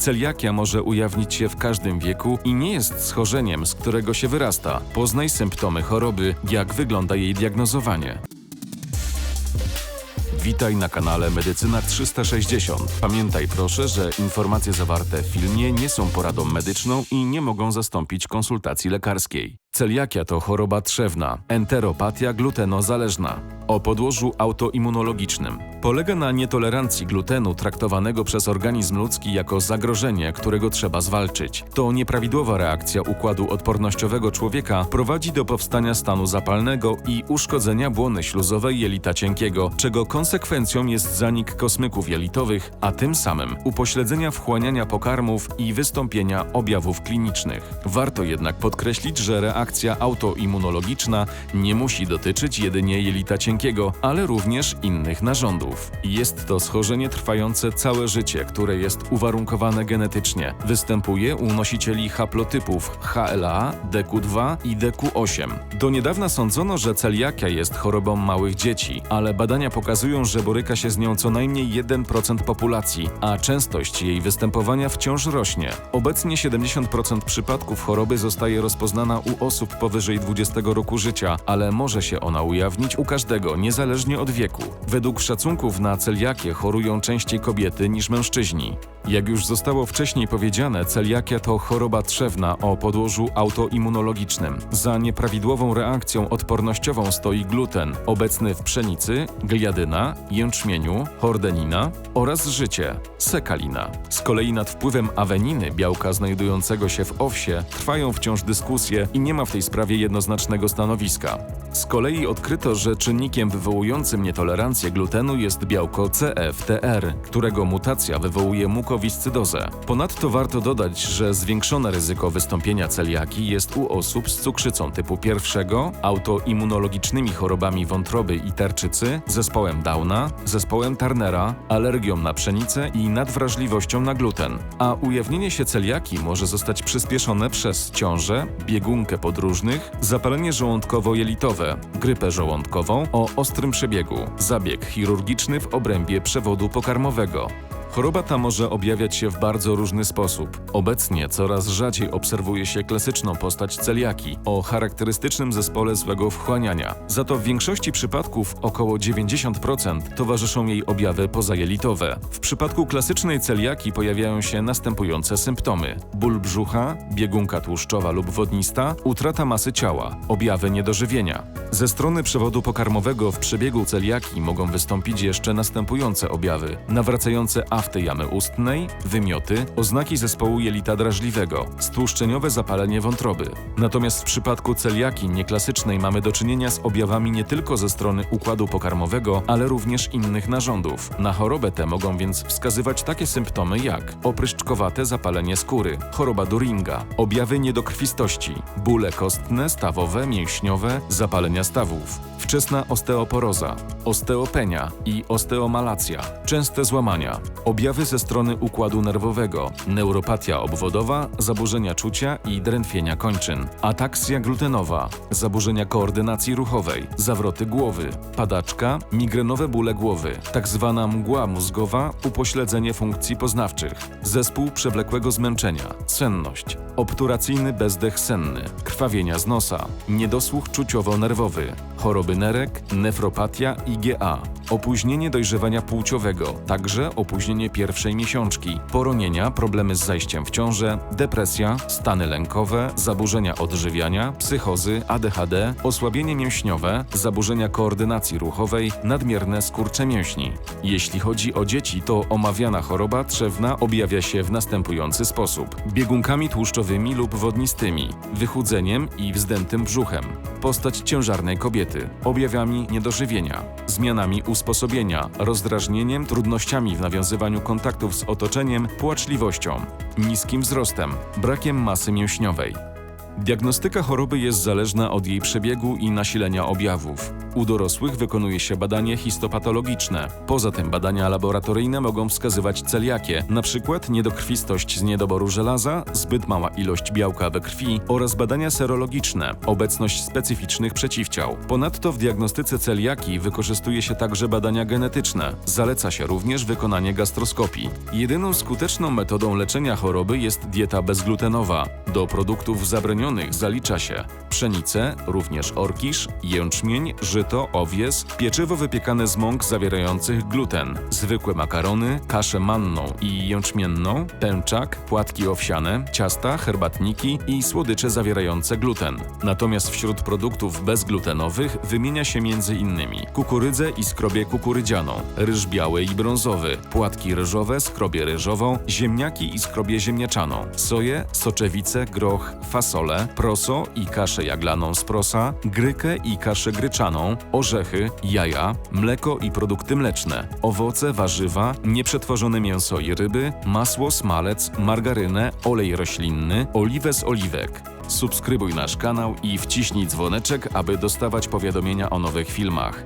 Celiakia może ujawnić się w każdym wieku i nie jest schorzeniem, z którego się wyrasta. Poznaj symptomy choroby, jak wygląda jej diagnozowanie. Witaj na kanale Medycyna 360. Pamiętaj proszę, że informacje zawarte w filmie nie są poradą medyczną i nie mogą zastąpić konsultacji lekarskiej. Celiakia to choroba trzewna, enteropatia glutenozależna o podłożu autoimmunologicznym. Polega na nietolerancji glutenu traktowanego przez organizm ludzki jako zagrożenie, którego trzeba zwalczyć. To nieprawidłowa reakcja układu odpornościowego człowieka prowadzi do powstania stanu zapalnego i uszkodzenia błony śluzowej jelita cienkiego, czego konsekwencją jest zanik kosmyków jelitowych, a tym samym upośledzenia wchłaniania pokarmów i wystąpienia objawów klinicznych. Warto jednak podkreślić, że reakcja autoimmunologiczna nie musi dotyczyć jedynie jelita cienkiego, ale również innych narządów. Jest to schorzenie trwające całe życie, które jest uwarunkowane genetycznie. Występuje u nosicieli haplotypów HLA, DQ2 i DQ8. Do niedawna sądzono, że celiakia jest chorobą małych dzieci, ale badania pokazują, że boryka się z nią co najmniej 1% populacji, a częstość jej występowania wciąż rośnie. Obecnie 70% przypadków choroby zostaje rozpoznana u osób powyżej 20 roku życia, ale może się ona ujawnić u każdego, niezależnie od wieku. Według szacunków na celiakię chorują częściej kobiety niż mężczyźni. Jak już zostało wcześniej powiedziane, celiakia to choroba trzewna o podłożu autoimmunologicznym. Za nieprawidłową reakcją odpornościową stoi gluten, obecny w pszenicy, gliadyna, jęczmieniu, hordenina oraz życie, sekalina. Z kolei nad wpływem aweniny, białka znajdującego się w owsie, trwają wciąż dyskusje i nie ma w tej sprawie jednoznacznego stanowiska. Z kolei odkryto, że czynnikiem wywołującym nietolerancję glutenu jest białko CFTR, którego mutacja wywołuje mukowiscydozę. Ponadto warto dodać, że zwiększone ryzyko wystąpienia celiaki jest u osób z cukrzycą typu pierwszego, autoimmunologicznymi chorobami wątroby i tarczycy, zespołem Downa, zespołem Turnera, alergią na pszenicę i nadwrażliwością na gluten. A ujawnienie się celiaki może zostać przyspieszone przez ciążę, biegunkę podróżnych, zapalenie żołądkowo-jelitowe, grypę żołądkową o ostrym przebiegu, zabieg chirurgiczny w obrębie przewodu pokarmowego. Choroba ta może objawiać się w bardzo różny sposób. Obecnie coraz rzadziej obserwuje się klasyczną postać celiaki o charakterystycznym zespole złego wchłaniania. Za to w większości przypadków, około 90%, towarzyszą jej objawy pozajelitowe. W przypadku klasycznej celiaki pojawiają się następujące symptomy: ból brzucha, biegunka tłuszczowa lub wodnista, utrata masy ciała, objawy niedożywienia. Ze strony przewodu pokarmowego w przebiegu celiaki mogą wystąpić jeszcze następujące objawy: nawracające afty jamy ustnej, wymioty, oznaki zespołu jelita drażliwego, stłuszczeniowe zapalenie wątroby. Natomiast w przypadku celiaki nieklasycznej mamy do czynienia z objawami nie tylko ze strony układu pokarmowego, ale również innych narządów. Na chorobę tę mogą więc wskazywać takie symptomy jak opryszczkowate zapalenie skóry, choroba Duringa, objawy niedokrwistości, bóle kostne, stawowe, mięśniowe, zapalenia stawów, wczesna osteoporoza, osteopenia i osteomalacja, częste złamania, objawy ze strony układu nerwowego, neuropatia obwodowa, zaburzenia czucia i drętwienia kończyn, ataksja glutenowa, zaburzenia koordynacji ruchowej, zawroty głowy, padaczka, migrenowe bóle głowy, tak zwana mgła mózgowa, upośledzenie funkcji poznawczych, zespół przewlekłego zmęczenia, senność, obturacyjny bezdech senny, krwawienia z nosa, niedosłuch czuciowo-nerwowy, choroby nerek, nefropatia IgA, opóźnienie dojrzewania płciowego, także opóźnienie pierwszej miesiączki, poronienia, problemy z zajściem w ciążę, depresja, stany lękowe, zaburzenia odżywiania, psychozy, ADHD, osłabienie mięśniowe, zaburzenia koordynacji ruchowej, nadmierne skurcze mięśni. Jeśli chodzi o dzieci, to omawiana choroba trzewna objawia się w następujący sposób: biegunkami tłuszczowymi lub wodnistymi, wychudzeniem i wzdętym brzuchem, postać ciężarnej kobiety, objawami niedożywienia, zmianami usposobienia, rozdrażnieniem, trudnościami w nawiązywaniu kontaktów z otoczeniem, płaczliwością, niskim wzrostem, brakiem masy mięśniowej. Diagnostyka choroby jest zależna od jej przebiegu i nasilenia objawów. U dorosłych wykonuje się badanie histopatologiczne. Poza tym badania laboratoryjne mogą wskazywać celiakię, np. niedokrwistość z niedoboru żelaza, zbyt mała ilość białka we krwi oraz badania serologiczne, obecność specyficznych przeciwciał. Ponadto w diagnostyce celiaki wykorzystuje się także badania genetyczne. Zaleca się również wykonanie gastroskopii. Jedyną skuteczną metodą leczenia choroby jest dieta bezglutenowa. Do produktów zabronionych zalicza się pszenicę, również orkisz, jęczmień, żyto, owies, pieczywo wypiekane z mąk zawierających gluten, zwykłe makarony, kaszę manną i jęczmienną, tęczak, płatki owsiane, ciasta, herbatniki i słodycze zawierające gluten. Natomiast wśród produktów bezglutenowych wymienia się m.in. kukurydzę i skrobię kukurydzianą, ryż biały i brązowy, płatki ryżowe, skrobię ryżową, ziemniaki i skrobię ziemniaczaną, soję, soczewicę, groch, fasolę, proso i kaszę jaglaną z prosa, grykę i kaszę gryczaną, orzechy, jaja, mleko i produkty mleczne, owoce, warzywa, nieprzetworzone mięso i ryby, masło, smalec, margarynę, olej roślinny, oliwę z oliwek. Subskrybuj nasz kanał i wciśnij dzwoneczek, aby dostawać powiadomienia o nowych filmach.